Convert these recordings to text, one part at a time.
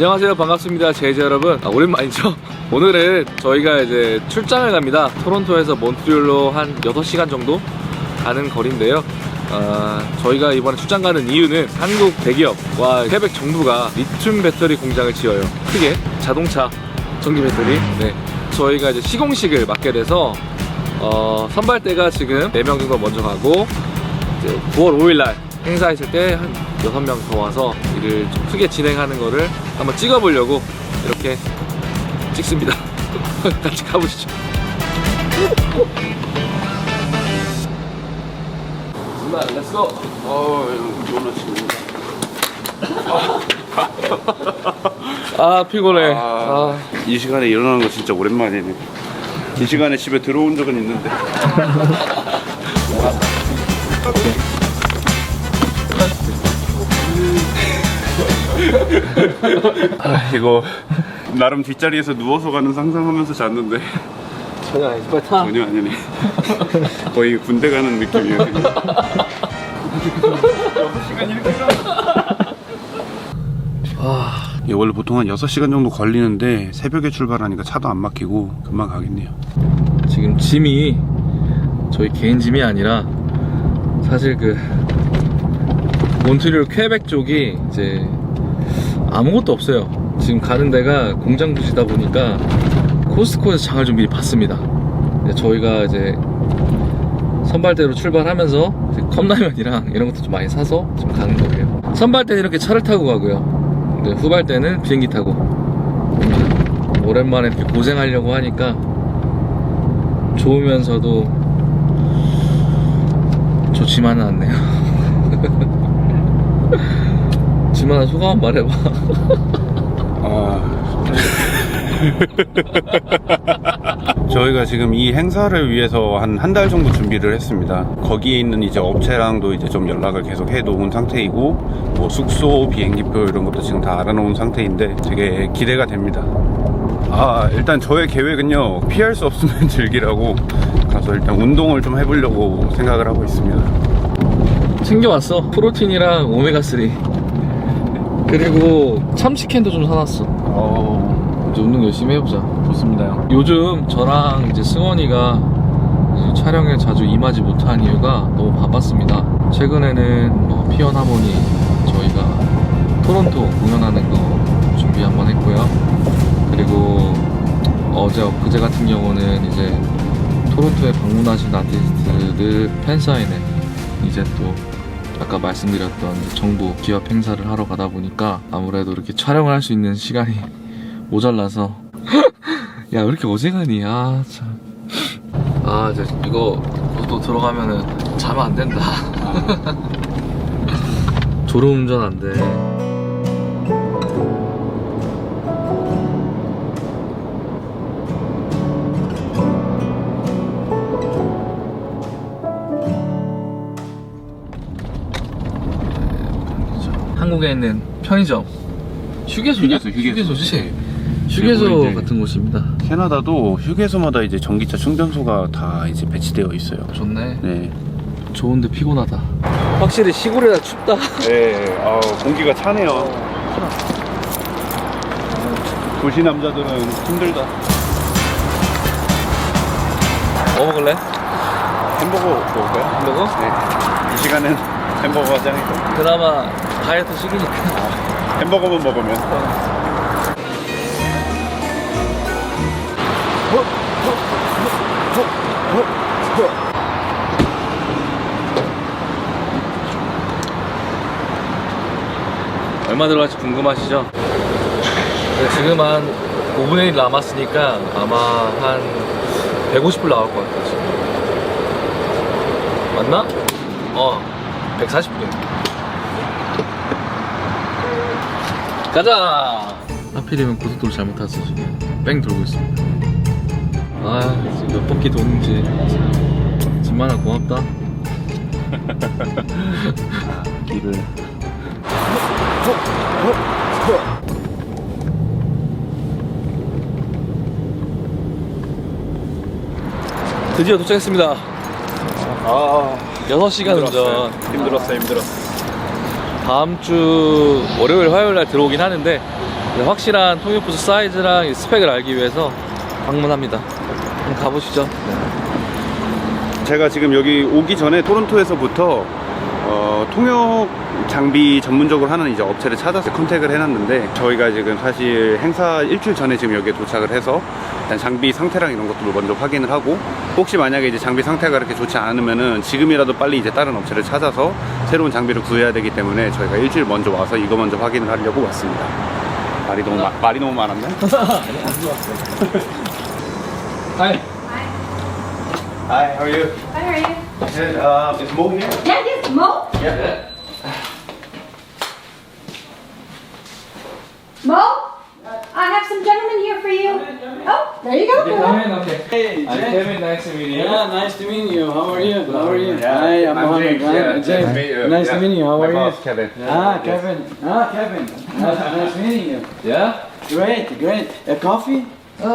안녕하세요. 반갑습니다. 제이제 여러분. 아, 오랜만이죠? 오늘은 저희가 이제 출장을 갑니다. 토론토에서 몬트리올로 한 6시간 정도 가는 거리인데요. 아, 저희가 이번에 출장 가는 이유는 한국 대기업과 태백 정부가 리튬 배터리 공장을 지어요. 크게. 자동차 전기 배터리. 네. 저희가 이제 시공식을 맡게 돼서 어, 선발대가 지금 4명 정도 먼저 가고 이제 9월 5일날 행사했을 때 한 6명 더 와서 일을 좀 크게 진행하는 거를 한번 찍어보려고 이렇게 찍습니다. 같이 가보시죠. 누나, 렛츠고! 어, 이거는 지금. 아, 피곤해. 아, 아, 이 시간에 일어나는 거 진짜 오랜만이네. 이 시간에 집에 들어온 적은 있는데. 아, 이거 나름 뒷자리에서 누워서 가는 상상하면서 잤는데 전혀 아니지. 빨리 타. 전혀 아니네. 거의 군대 가는 느낌이에요. 아, 예, 원래 보통 한 6시간 정도 걸리는데 새벽에 출발하니까 차도 안 막히고 금방 가겠네요. 지금 짐이 저희 개인 짐이 아니라 사실 그 몬트리올 퀘벡 쪽이 이제 아무것도 없어요. 지금 가는 데가 공장 부지다 보니까 코스트코에서 장을 좀 미리 봤습니다. 저희가 이제 선발대로 출발하면서 컵라면이랑 이런 것도 좀 많이 사서 지금 가는 거예요. 선발대는 이렇게 차를 타고 가고요. 후발대는 비행기 타고. 오랜만에 이렇게 고생하려고 하니까 좋으면서도 좋지만은 않네요. 지만아 소감 말해봐. 아. 저희가 지금 이 행사를 위해서 한 한 달 정도 준비를 했습니다. 거기에 있는 이제 업체랑도 이제 좀 연락을 계속 해 놓은 상태이고, 뭐 숙소, 비행기표 이런 것도 지금 다 알아놓은 상태인데 되게 기대가 됩니다. 아, 일단 저의 계획은요, 피할 수 없으면 즐기라고 가서 일단 운동을 좀 해보려고 생각을 하고 있습니다. 챙겨왔어. 프로틴이랑 오메가3. 그리고 참치캔도 좀 사놨어. 어, 이제 운동 열심히 해보자. 좋습니다. 요즘 저랑 이제 승원이가 촬영에 자주 임하지 못한 이유가 너무 바빴습니다. 최근에는 뭐 피언 하모니 저희가 토론토 공연하는 거 준비 한번 했고요. 그리고 어제 엊그제 같은 경우는 이제 토론토에 방문하신 아티스트들 팬사인회 이제 또 아까 말씀드렸던 정부 기업 행사를 하러 가다 보니까 아무래도 이렇게 촬영을 할 수 있는 시간이 모자라서. 야 왜 이렇게 어색하니 아 참. 아 이제 이거 또 들어가면은 자면 안 된다. 졸음운전 안 돼 한국에 있는 편의점 휴게소 휴게소, 휴게소. 휴게소지 그리고 휴게소 이제- 같은 곳입니다 캐나다도 휴게소마다 이제 전기차 충전소가 다 이제 배치되어 있어요. 좋네 네. 좋은데 피곤하다. 확실히 시골이라 춥다. 네, 아, 공기가 차네요. 도시 남자들은 힘들다. 뭐 먹을래? 햄버거 먹을까요? 햄버거? 네. 이 시간엔 햄버거 하자니까. 그나마 다이어트 시기니까. 햄버거만 먹으면. 얼마 들어갈지 궁금하시죠? 네, 지금 한 5분의 1 남았으니까 아마 한 150불 나올 것 같아요, 지금. 맞나? 어, 140불. 가자! 하필이면 고속도로 잘못 탔어, 지금. 뺑 돌고 있습니다. 아, 지금 몇 바퀴 도는지. 진만아, 고맙다. 길을. 드디어 도착했습니다. 아, 6시간 운전. 힘들었어, 힘들었어. 다음 주 월요일, 화요일 날 들어오긴 하는데 네, 확실한 통일부스 사이즈랑 이 스펙을 알기 위해서 방문합니다. 한번 가보시죠. 네. 제가 지금 여기 오기 전에 토론토에서부터 어, 통역 장비 전문적으로 하는 이제 업체를 찾아서 컨택을 해놨는데 저희가 지금 사실 행사 일주일 전에 지금 여기에 도착을 해서 일단 장비 상태랑 이런 것들을 먼저 확인을 하고 혹시 만약에 이제 장비 상태가 그렇게 좋지 않으면은 지금이라도 빨리 이제 다른 업체를 찾아서 새로운 장비를 구해야 되기 때문에 저희가 일주일 먼저 와서 이거 먼저 확인을 하려고 왔습니다. 말이 너무 마- 말이 너무 많았네. 하이. Hi, how are you? How are you? Good. Uh, is Mo here? Yeah, yes, Mo. Yeah. You go. Mo. Okay. Hey, I'm Jay. Kevin, nice to meet you. Yeah, nice to meet you. How are you? How are you? Yeah. Hi, I'm, I'm Mohammed. James, yeah, James. nice to meet you. Nice Yeah. to meet you. How My are boss, you? Kevin. Ah, Yes. Kevin. Ah, Kevin. Nice, nice meeting you. Yeah? Great, great. A coffee? Uh,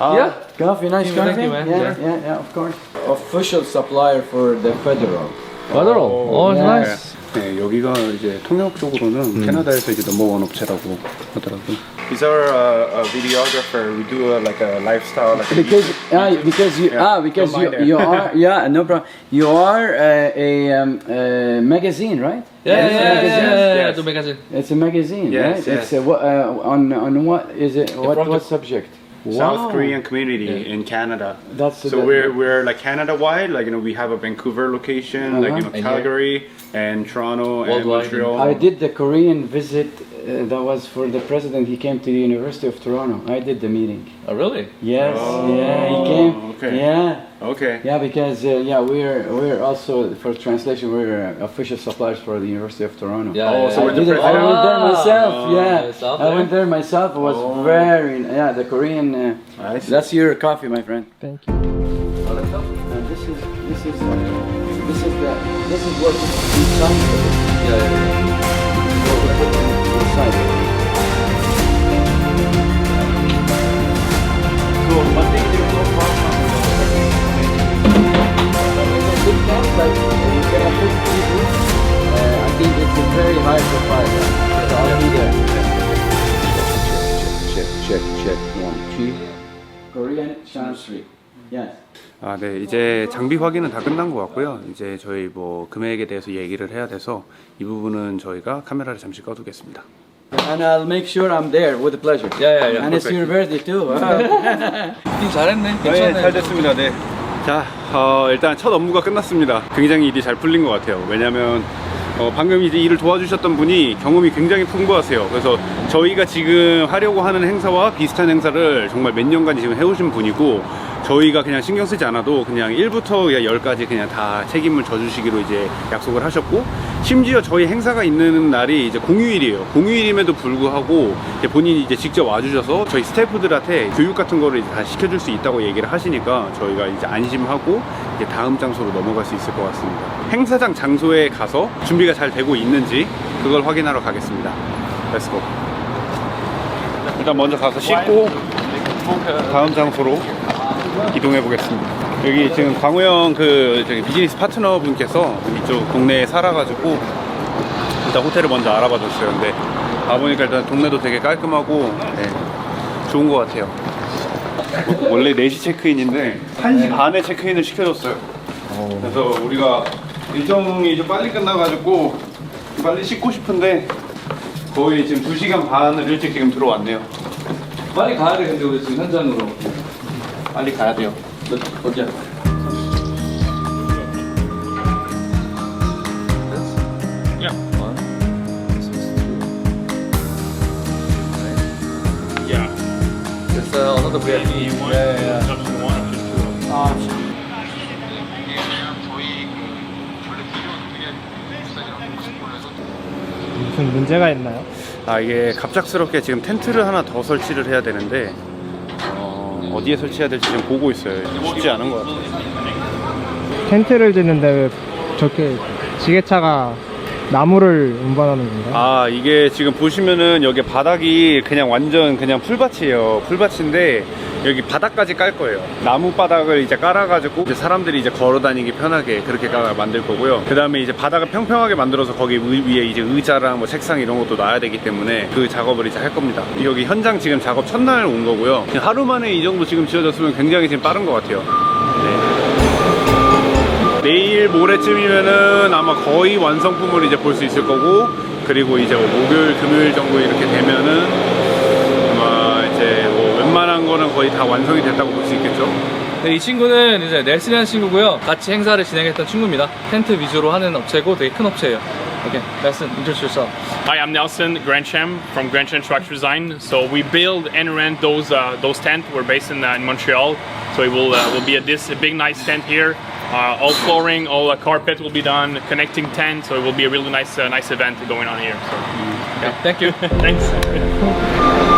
Uh, yeah. Coffee, nice coffee. thank you, man. Yeah, Yeah. yeah, yeah, of course. Official supplier for the federal. Federal. Oh, yeah. nice. 네, 여기가 이제 통역 쪽으로는 캐나다에서 이제 넘버원 업체라고 하더라고요. He's our uh, a videographer. We do a, like a lifestyle, like Because ah, because you Yeah, ah because don't you mind it. you are yeah no problem you are uh, a um, uh, magazine right Yeah, It's a yeah, yeah, magazine. yeah, yeah, yeah, Yes. the magazine. It's a magazine, Yes, right? yes. It's a, what, uh, on on what is it? What from what the- subject? South Korean community in Canada. That's So that- we're we're like Canada wide. Like you know, we have a Vancouver location, like you know Uh-huh. And? Calgary and Toronto and Montreal. I did the Korean visit. Uh, that was for the president. He came to the University of Toronto. I did the meeting. Oh, really? Yes, Oh, yeah, he came. okay. Yeah, Okay. yeah, because uh, yeah, we're we're also for translation. We're uh, official suppliers for the University of Toronto. Yeah, Oh, yeah, so yeah. I, we're the did it, I went there myself. Oh, yeah, it's I went there? there myself. It was Oh. very yeah. The Korean. Uh, I see. that's your coffee, my friend. Thank you. And this is this is uh, this is the this is what inside of. Yeah, yeah, yeah. Inside. So one thing there's no problem. Big tank, like uh, you can put people. Uh, I think it's a very high profile. It's already there. Check check check one two. Korean chancery. Yes. 아, 네. 이제 장비 확인은 다 끝난 것 같고요. 이제 저희 뭐 금액에 대해서 얘기를 해야 돼서 이 부분은 저희가 카메라를 잠시 꺼두겠습니다. And I'll make sure I'm there with pleasure. Yeah, yeah, yeah. And it's your birthday too. 팅 잘했네. 네, 괜찮네. 잘 됐습니다. 네. 자, 어, 일단 첫 업무가 끝났습니다. 굉장히 일이 잘 풀린 것 같아요. 왜냐면 어, 방금 이제 일을 도와주셨던 분이 경험이 굉장히 풍부하세요. 그래서 저희가 지금 하려고 하는 행사와 비슷한 행사를 정말 몇 년간 지금 해오신 분이고 저희가 그냥 신경 쓰지 않아도 그냥 1부터 10까지 그냥 다 책임을 져주시기로 이제 약속을 하셨고 심지어 저희 행사가 있는 날이 이제 공휴일이에요. 공휴일임에도 불구하고 이제 본인이 이제 직접 와주셔서 저희 스태프들한테 교육 같은 거를 다 시켜줄 수 있다고 얘기를 하시니까 저희가 이제 안심하고 이제 다음 장소로 넘어갈 수 있을 것 같습니다. 행사장 장소에 가서 준비가 잘 되고 있는지 그걸 확인하러 가겠습니다. 렛츠고. 일단 먼저 가서 씻고 다음 장소로 이동해 보겠습니다. 여기 지금 광우형 그 저기 비즈니스 파트너 분께서 이쪽 동네에 살아가지고 일단 호텔을 먼저 알아봐 줬어요. 근데 가보니까 일단 동네도 되게 깔끔하고 네, 좋은 것 같아요. 원래 4시 체크인인데 1시 반에 체크인을 시켜줬어요. 그래서 우리가 일정이 좀 빨리 끝나가지고 빨리 씻고 싶은데 거의 지금 2시간 반을 일찍 지금 들어왔네요. 빨리 가야 돼, 근데 우리 지금 현장으로. 빨리 가야 돼요. 어디야? It's uh, another. Yeah, yeah. 무슨 문제가 있나요? 아 이게 갑작스럽게 지금 텐트를 하나 더 설치를 해야 되는데 어, 디에 설치해야 될지 지금 보고 있어요. 쉽지 않은 것 같아요. 텐트를 짓는데 왜 저렇게 지게차가 나무를 운반하는 건가요? 아 이게 지금 보시면은 여기 바닥이 그냥 완전 그냥 풀밭이에요. 풀밭인데 여기 바닥까지 깔 거예요. 나무 바닥을 이제 깔아가지고 이제 사람들이 이제 걸어 다니기 편하게 그렇게 깔아 만들 거고요. 그 다음에 이제 바닥을 평평하게 만들어서 거기 위- 위에 이제 의자랑 뭐 책상 이런 것도 놔야 되기 때문에 그 작업을 이제 할 겁니다. 여기 현장 지금 작업 첫날 온 거고요. 하루 만에 이 정도 지금 지어졌으면 굉장히 지금 빠른 것 같아요. 네. 내일 모레쯤이면은 아마 거의 완성품을 이제 볼 수 있을 거고 그리고 이제 뭐 목요일 금요일 정도 이렇게 되면은 거는 거의 다 완성이 됐다고 볼 수 있겠죠. 네, 이 친구는 이제 넬슨이라는 친구고요. 같이 행사를 진행했던 친구입니다. 텐트 위주로 하는 업체고 되게 큰 업체예요. 오케이, 넬슨, introduce yourself. Hi, I'm Nelson Grandchamp from Grandchamp Structure Design. So we build and rent those uh, those tents. We're based in, uh, in Montreal, so it will uh, will be a this a big nice tent here. Uh, all flooring, all uh, carpet will be done, connecting tent. So it will be a really nice uh, nice event going on here. So Okay, thank you. thanks.